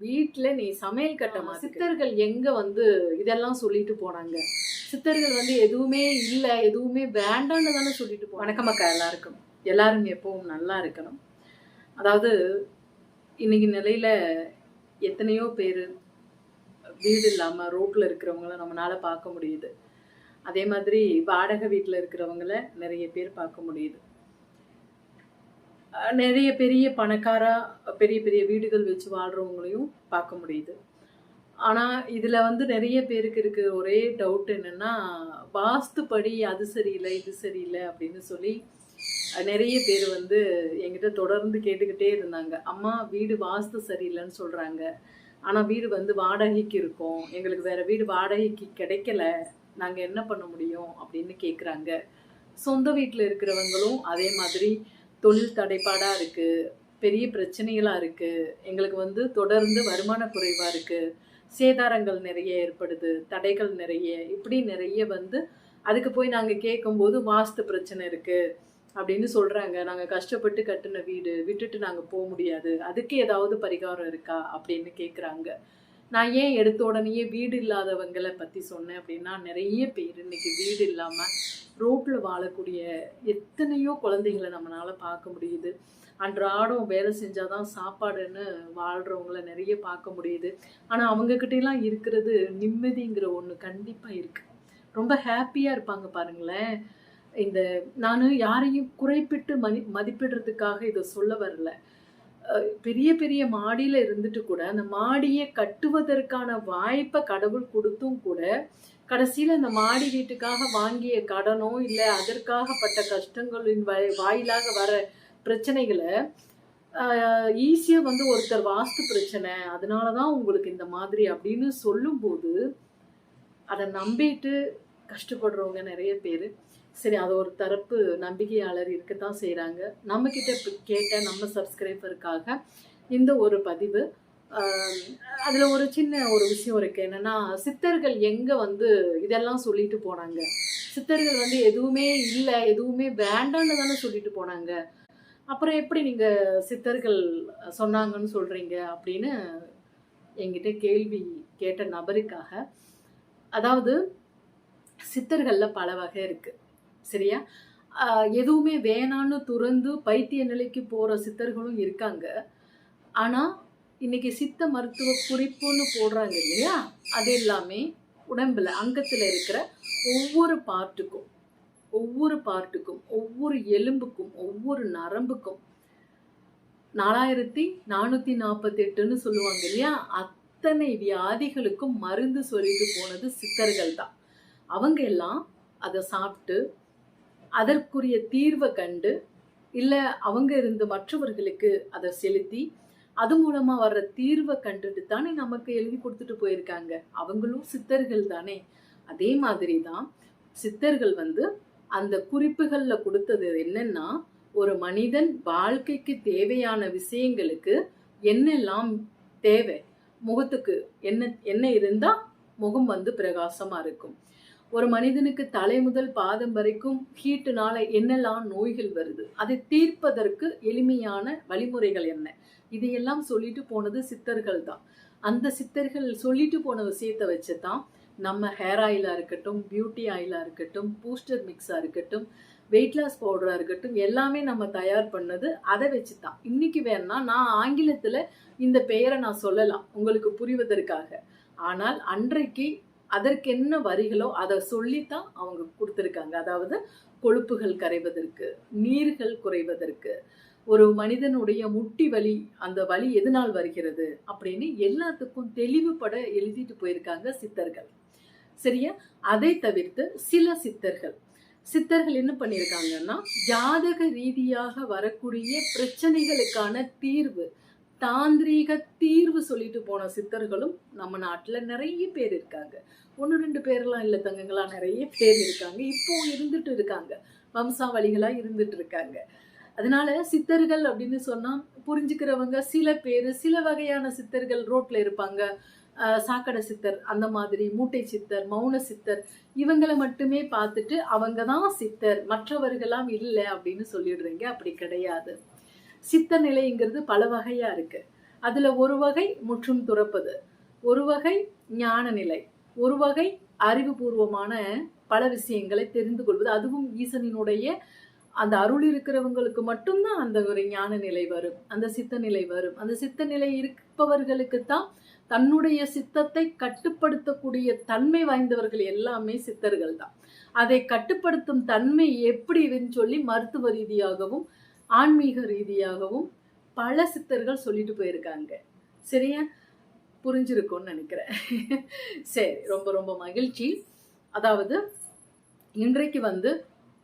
வீட்ல நீ சமையல் கட்ட ஆமா, சித்தர்கள் எங்க வந்து இதெல்லாம் சொல்லிட்டு போனாங்க? சித்தர்கள் வந்து எதுவுமே இல்ல எதுவுமே வேண்டாம்னு தானே சொல்லிட்டு போனாங்க. வணக்கம் அக்கா எல்லாருக்கும். எல்லாரும் எப்பவும் நல்லா இருக்கணும். அதாவது இன்னைக்கு நிலையில எத்தனையோ பேர் வீடு இல்லாம ரோட்ல இருக்கிறவங்கள நம்மளால பார்க்க முடியுது. அதே மாதிரி வாடகை வீட்டில் இருக்கிறவங்கள நிறைய பேர் பார்க்க முடியுது. நிறைய பெரிய பணக்காரா பெரிய பெரிய வீடுகள் வச்சு வாழ்கிறவங்களையும் பார்க்க முடியுது. ஆனால் இதில் வந்து நிறைய பேருக்கு இருக்கிற ஒரே டவுட் என்னென்னா வாஸ்துப்படி அது சரியில்லை இது சரியில்லை அப்படின்னு சொல்லி நிறைய பேர் வந்து என்கிட்ட தொடர்ந்து கேட்டுக்கிட்டே இருந்தாங்க. அம்மா வீடு வாஸ்து சரியில்லைன்னு சொல்கிறாங்க ஆனால் வீடு வந்து வாடகைக்கு இருக்கும். எங்களுக்கு வேறு வீடு வாடகைக்கு கிடைக்கல. நாங்கள் என்ன பண்ண முடியும் அப்படின்னு கேட்குறாங்க சொந்த வீட்டில் இருக்கிறவங்களும் அதே மாதிரி தொழில் தடைப்பாடாக இருக்குது பெரிய பிரச்சனைகளாக இருக்குது எங்களுக்கு வந்து தொடர்ந்து வருமான குறைவாக இருக்குது சேதாரங்கள் நிறைய ஏற்படுது தடைகள் நிறைய இப்படி நிறைய வந்து அதுக்கு போய் நாங்கள் கேட்கும்போது வாஸ்து பிரச்சனை இருக்குது அப்படின்னு சொல்கிறாங்க நாங்கள் கஷ்டப்பட்டு கட்டின வீடு விட்டுட்டு நாங்கள் போக முடியாது. அதுக்கு ஏதாவது பரிகாரம் இருக்கா அப்படின்னு கேட்குறாங்க நான் ஏன் எடுத்த உடனேயே வீடு இல்லாதவங்களை பற்றி சொன்னேன் அப்படின்னா நிறைய பேர் இன்னைக்கு வீடு இல்லாமல் ரோட்டில் வாழக்கூடிய எத்தனையோ குழந்தைங்களை நம்மளால் பார்க்க முடியுது. அன்றாடம் வேலை செஞ்சால் தான் சாப்பாடுன்னு வாழ்கிறவங்கள நிறைய பார்க்க முடியுது. ஆனால் அவங்கக்கிட்டலாம் இருக்கிறது நிம்மதிங்கிற ஒன்று கண்டிப்பாக இருக்குது ரொம்ப ஹாப்பியாக இருப்பாங்க பாருங்களேன். இந்த நான் யாரையும் குறைப்பிட்டு மதி மதிப்பிடுறதுக்காக இதை சொல்ல வரல. பெரிய பெரிய மாடியில் இருந்துட்டு கூட அந்த மாடியை கட்டுவதற்கான வாய்ப்பை கடவுள் கொடுத்தும் கூட கடைசியில் இந்த மாடி வீட்டுக்காக வாங்கிய கடனோ இல்லை அதற்காகப்பட்ட கஷ்டங்களின் வாய் வாயிலாக வர பிரச்சனைகளை ஈஸியாக வந்து ஒருத்தர் வாஸ்து பிரச்சனை அதனால தான் உங்களுக்கு இந்த மாதிரி அப்படின்னு சொல்லும்போது அதை நம்பிட்டு கஷ்டப்படுறவங்க நிறைய பேர். சரி அது ஒரு தரப்பு நம்பிக்கையாளர் இருக்கத்தான் செய்கிறாங்க நம்மக்கிட்ட கேட்ட நம்ம சப்ஸ்கிரைபருக்காக இந்த ஒரு பதிவு அதில் ஒரு சின்ன ஒரு விஷயம் இருக்கு. என்னென்னா சித்தர்கள் எங்கே வந்து இதெல்லாம் சொல்லிட்டு போனாங்க? சித்தர்கள் வந்து எதுவுமே இல்லை எதுவுமே வேண்டான்னு தானே சொல்லிட்டு போனாங்க? அப்புறம் எப்படி நீங்கள் சித்தர்கள் சொன்னாங்கன்னு சொல்கிறீங்க அப்படின்னு என்கிட்ட கேள்வி கேட்ட நபருக்காக அதாவது சித்தர்களில் பல வகை இருக்குது சரியா? எதுவுமே வேணான்னு துறந்து பைத்திய நிலைக்கு போகிற சித்தர்களும் இருக்காங்க. ஆனால் இன்னைக்கு சித்த மருத்துவ குறிப்புன்னு போடுறாங்க இல்லையா? அது எல்லாமே உடம்புல அங்கத்தில் இருக்கிற ஒவ்வொரு பார்ட்டுக்கும் ஒவ்வொரு பார்ட்டுக்கும் ஒவ்வொரு எலும்புக்கும் ஒவ்வொரு நரம்புக்கும் நாலாயிரத்தி நானூற்றி நாற்பத்தெட்டுன்னு சொல்லுவாங்க இல்லையா? அத்தனை வியாதிகளுக்கும் மருந்து சொல்லிட்டு போனது சித்தர்கள் தான் அவங்க எல்லாம் அதை சாப்பிட்டு அதற்குரிய தீர்வை கண்டு இல்லை அவங்க இருந்து மற்றவர்களுக்கு அதை செலுத்தி அது மூலமாக வர்ற தீர்வை கண்டுட்டு தானே நமக்கு எழுதி கொடுத்துட்டு போயிருக்காங்க. அவங்களும் சித்தர்கள் தானே. அதே மாதிரி தான் சித்தர்கள் வந்து அந்த குறிப்புகளில் கொடுத்தது என்னன்னா ஒரு மனிதன் வாழ்க்கைக்கு தேவையான விஷயங்களுக்கு என்னெல்லாம் தேவை முகத்துக்கு என்ன என்ன இருந்தால் முகம் வந்து பிரகாசமாக இருக்கும். ஒரு மனிதனுக்கு தலை முதல் பாதம் வரைக்கும் ஹீட்டுனால என்னெல்லாம் நோய்கள் வருது அதை தீர்ப்பதற்கு எளிமையான வழிமுறைகள் என்ன? இதையெல்லாம் சொல்லிட்டு போனது சித்தர்கள் தான். அந்த சித்தர்கள் சொல்லிட்டு போன விஷயத்தை வச்சு தான் நம்ம ஹேர் ஆயிலாக இருக்கட்டும் பியூட்டி ஆயிலாக இருக்கட்டும் பூஸ்டர் மிக்ஸாக இருக்கட்டும் வெயிட் லாஸ் பவுடராக இருக்கட்டும் எல்லாமே நம்ம தயார் பண்ணது அதை வச்சு தான் இன்னைக்கு வேணா நான் ஆங்கிலத்தில் இந்த பெயரை நான் சொல்லலாம் உங்களுக்கு புரிவதற்காக. ஆனால் அன்றைக்கு அதற்கு என்ன வரிகளோ அதை சொல்லித்தான் அவங்க கொடுத்துருக்காங்க. அதாவது கொழுப்புகள் கரைவதற்கு நீர்கள் குறைவதற்கு ஒரு மனிதனுடைய முட்டி வலி அந்த வலி எதனால் வருகிறது அப்படின்னு எல்லாத்துக்கும் தெளிவுபட எழுதிட்டு போயிருக்காங்க சித்தர்கள். சரியா? அதை தவிர்த்து சில சித்தர்கள். சித்தர்கள் என்ன பண்ணியிருக்காங்கன்னா ஜாதக ரீதியாக வரக்கூடிய பிரச்சனைகளுக்கான தீர்வு தாந்திரீக தீர்வு சொல்லிட்டு போன சித்தர்களும் நம்ம நாட்டில் நிறைய பேர் இருக்காங்க. ஒன்று ரெண்டு பேர்லாம் இல்லை தங்கங்களா நிறைய பேர் இருக்காங்க. இப்போ இருந்துட்டு இருக்காங்க. வம்சாவளிகளாக இருந்துட்டு இருக்காங்க. அதனால சித்தர்கள் அப்படின்னு சொன்னால் புரிஞ்சுக்கிறவங்க சில பேர் சில வகையான சித்தர்கள் ரோட்டில் இருப்பாங்க. சாக்கடை சித்தர் அந்த மாதிரி மூட்டை சித்தர் மௌன சித்தர் இவங்களை மட்டுமே பார்த்துட்டு அவங்க தான் சித்தர். மற்றவர்களாம் இல்லை அப்படின்னு சொல்லிடுறீங்க. அப்படி கிடையாது. சித்த நிலைங்கிறது பல வகையா இருக்கு. அதுல ஒரு வகை முற்றும் துறப்பது ஒரு வகை ஞான நிலை ஒரு வகை அறிவுபூர்வமான பல விஷயங்களை தெரிந்து கொள்வது. அதுவும் ஈசனினுடைய அந்த அருள் இருக்கிறவங்களுக்கு மட்டும்தான் அந்த ஒரு ஞான நிலை வரும் அந்த சித்த நிலை வரும். அந்த சித்த நிலை இருப்பவர்களுக்கு தான் தன்னுடைய சித்தத்தை கட்டுப்படுத்தக்கூடிய தன்மை வாய்ந்தவர்கள் எல்லாமே சித்தர்கள் தான் அதை கட்டுப்படுத்தும் தன்மை எப்படின்னு சொல்லி மருத்துவ ரீதியாகவும் ஆன்மீக ரீதியாகவும் பல சித்தர்கள் சொல்லிட்டு போயிருக்காங்க. சரியா? புரிஞ்சிருக்கும்னு நினைக்கிறேன். சரி ரொம்ப ரொம்ப மகிழ்ச்சி. அதாவது இன்றைக்கு வந்து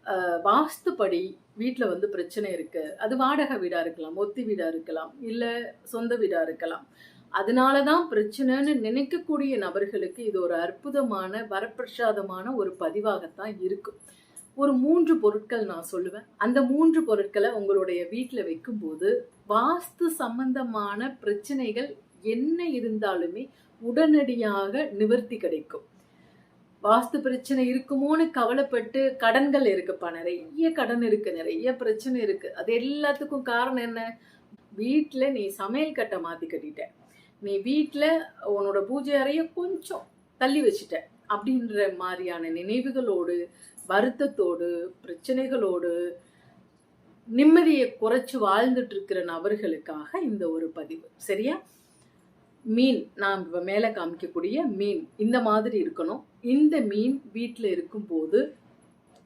அஹ், வாஸ்துப்படி வீட்டில் வந்து பிரச்சனை இருக்கு. அது வாடகை வீடாக இருக்கலாம் ஒத்தி வீடாக இருக்கலாம் இல்லை சொந்த வீடாக இருக்கலாம். அதனால தான் பிரச்சனைன்னு நினைக்கக்கூடிய நபர்களுக்கு இது ஒரு அற்புதமான வரப்பிரசாதமான ஒரு பதிவாகத்தான் இருக்கும் ஒரு மூன்று பொருட்கள் நான் சொல்லுவேன். அந்த மூன்று பொருட்களை உங்களுடைய வீட்டில் வைக்கும்போது வாஸ்து சம்பந்தமான பிரச்சனைகள் என்ன இருந்தாலுமே உடனடியாக நிவர்த்தி கிடைக்கும். வாஸ்து பிரச்சனை இருக்குமோன்னு கவலைப்பட்டு கடன்கள் இருக்குப்பா நிறைய கடன் இருக்கு நிறைய பிரச்சனை இருக்கு. அது எல்லாத்துக்கும் காரணம் என்ன? வீட்டில் நீ சமையல் கட்டை மாற்றி கட்டிட்ட. நீ வீட்டில் உன்னோட பூஜை அறையை கொஞ்சம் தள்ளி வச்சுட்ட. அப்படின்ற மாதிரியான நினைவுகளோடு வருத்தத்தோடு பிரச்சனைகளோடு நிம்மதியை குறைச்சு வாழ்ந்துட்டு இருக்கிற நபர்களுக்காக இந்த ஒரு பதிவு. சரியா? மீன் நான் இப்போ மேலே காமிக்கக்கூடிய மீன் இந்த மாதிரி இருக்கணும். இந்த மீன் வீட்டில் இருக்கும்போது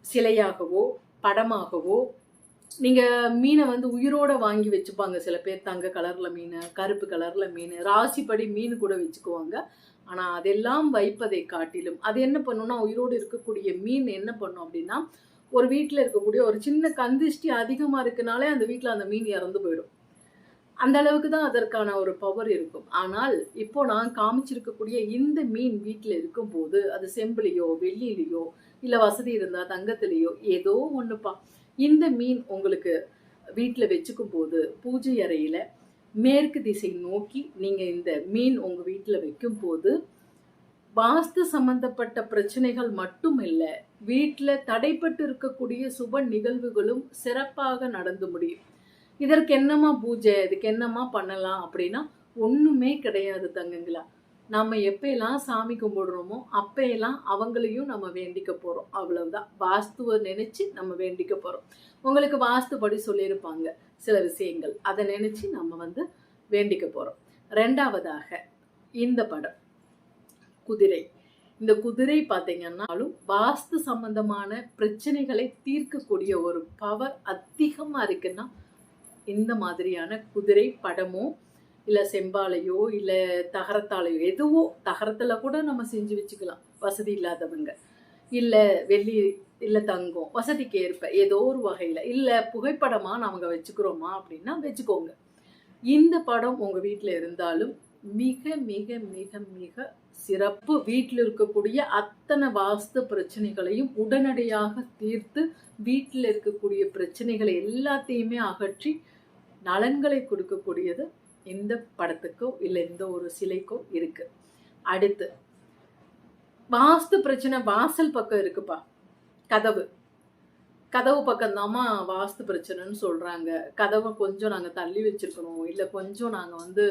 சிலையாகவோ படமாகவோ நீங்கள் மீனை வந்து உயிரோட வாங்கி வச்சுப்பாங்க. சில பேர் தங்க கலரில் மீன் கருப்பு கலரில் மீன் ராசிப்படி மீன் கூட வச்சுக்குவாங்க. ஆனால் அதெல்லாம் வைப்பதை காட்டிலும் அது என்ன பண்ணுன்னா உயிரோடு இருக்கக்கூடிய மீன் என்ன பண்ணும் அப்படின்னா ஒரு வீட்டில் இருக்கக்கூடிய ஒரு சின்ன கந்திஷ்டி அதிகமாக இருக்கனாலே அந்த வீட்டில் அந்த மீன் இறந்து போயிடும். அந்த அளவுக்கு தான் அதற்கான ஒரு பவர் இருக்கும். ஆனால் இப்போ நான் காமிச்சிருக்கக்கூடிய இந்த மீன் வீட்டில் இருக்கும்போது அது செம்பிலையோ வெள்ளியிலையோ இல்லை வசதி இருந்தால் தங்கத்திலேயோ ஏதோ ஒன்றுப்பா இந்த மீன் உங்களுக்கு வீட்டில் வச்சுக்கும் போது பூஜை அறையில் மேற்கு திசை நோக்கி நீங்கள் இந்த மீன் உங்கள் வீட்டில் வைக்கும் போது வாஸ்து சம்பந்தப்பட்ட பிரச்சனைகள் மட்டும் இல்லை வீட்டில் தடைப்பட்டு இருக்கக்கூடிய சுப நிகழ்வுகளும் சிறப்பாக நடந்து முடியும். இதற்கு என்னம்மா பூஜை? இதுக்கு என்னம்மா பண்ணலாம்? அப்படின்னா ஒன்றுமே கிடையாது தங்கங்களா. நம்ம எப்பயெல்லாம் சாமி கும்பிடுறோமோ அப்பையெல்லாம் அவங்களையும் நம்ம வேண்டிக்க போகிறோம் அவ்வளவுதான். வாஸ்துவை நினச்சி நம்ம வேண்டிக்க போகிறோம் உங்களுக்கு வாஸ்துபடி சொல்லியிருப்பாங்க சில விஷயங்கள். அதை நினச்சி நம்ம வந்து வேண்டிக்க போகிறோம் ரெண்டாவதாக இந்த படம். குதிரை. இந்த குதிரை பார்த்தீங்கன்னாலும் வாஸ்து சம்பந்தமான பிரச்சனைகளை தீர்க்கக்கூடிய ஒரு பவர் அதிகமாக இருக்குன்னா இந்த மாதிரியான குதிரை படமும் இல்லை செம்பாலையோ இல்லை தகரத்தாலையோ எதுவோ தகரத்தில் கூட நம்ம செஞ்சு வச்சுக்கலாம். வசதி இல்லாதவங்க. இல்லை வெள்ளி இல்லை தங்கம் வசதிக்கு ஏற்ப ஏதோ ஒரு வகையில் இல்லை புகைப்படமாக நாங்கள் வச்சுக்கிறோமா அப்படின்னா வச்சுக்கோங்க. இந்த படம் உங்கள் வீட்டில் இருந்தாலும் மிக மிக மிக மிக சிறப்பு. வீட்டில் இருக்கக்கூடிய அத்தனை வாஸ்து பிரச்சனைகளையும் உடனடியாக தீர்த்து வீட்டில் இருக்கக்கூடிய பிரச்சனைகளை எல்லாத்தையுமே அகற்றி நலன்களை கொடுக்கக்கூடியது இந்த படத்துக்கோ இல்லை இந்த ஒரு சிலைக்கோ இருக்கு. அடுத்து வாஸ்து பிரச்சனை வாசல் பக்கம் இருக்குப்பா. கதவு. கதவு பக்கம்தாம்மா வாஸ்து பிரச்சனைன்னு சொல்கிறாங்க கதவை கொஞ்சம் நாங்கள் தள்ளி வச்சிருக்கணும். இல்லை கொஞ்சம் நாங்கள் வந்து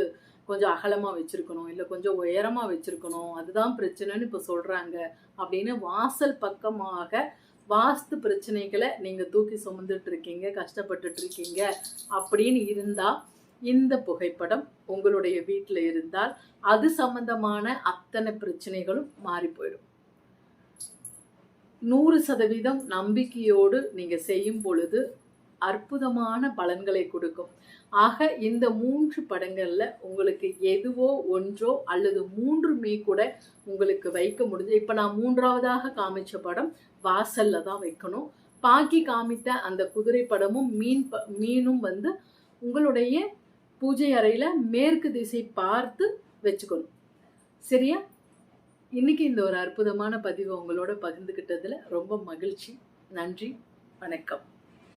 கொஞ்சம் அகலமாக வச்சுருக்கணும். இல்லை கொஞ்சம் உயரமாக வச்சுருக்கணும். அதுதான் பிரச்சனைன்னு இப்போ சொல்கிறாங்க அப்படின்னு வாசல் பக்கமாக வாஸ்து பிரச்சனைகளை நீங்கள் தூக்கி சுமந்துட்டு இருக்கீங்க கஷ்டப்பட்டுட்டு இருக்கீங்க அப்படின்னு இருந்தால் இந்த புகைப்படம் உங்களுடைய வீட்டில் இருந்தால் அது சம்பந்தமான அத்தனை பிரச்சனைகளும் மாறி போயிடும். நூறு சதவீதம் நம்பிக்கையோடு நீங்கள் செய்யும் பொழுது அற்புதமான பலன்களை கொடுக்கும். ஆக இந்த மூன்று படங்கள்ல உங்களுக்கு எதுவோ ஒன்றோ அல்லது மூன்றுமே கூட உங்களுக்கு வைக்க முடிஞ்சு இப்ப நான் மூன்றாவதாக காமிச்ச படம் வாசல்ல தான் வைக்கணும். பாக்கி காமித்த அந்த குதிரை படமும் மீன் ப- மீனும் வந்து உங்களுடைய பூஜை அறையில் மேற்கு திசை பார்த்து வச்சுக்கணும். சரியா? இன்னைக்கு இந்த ஒரு அற்புதமான பதிவை உங்களோட பகிர்ந்துக்கிட்டதில் ரொம்ப மகிழ்ச்சி. நன்றி. வணக்கம்.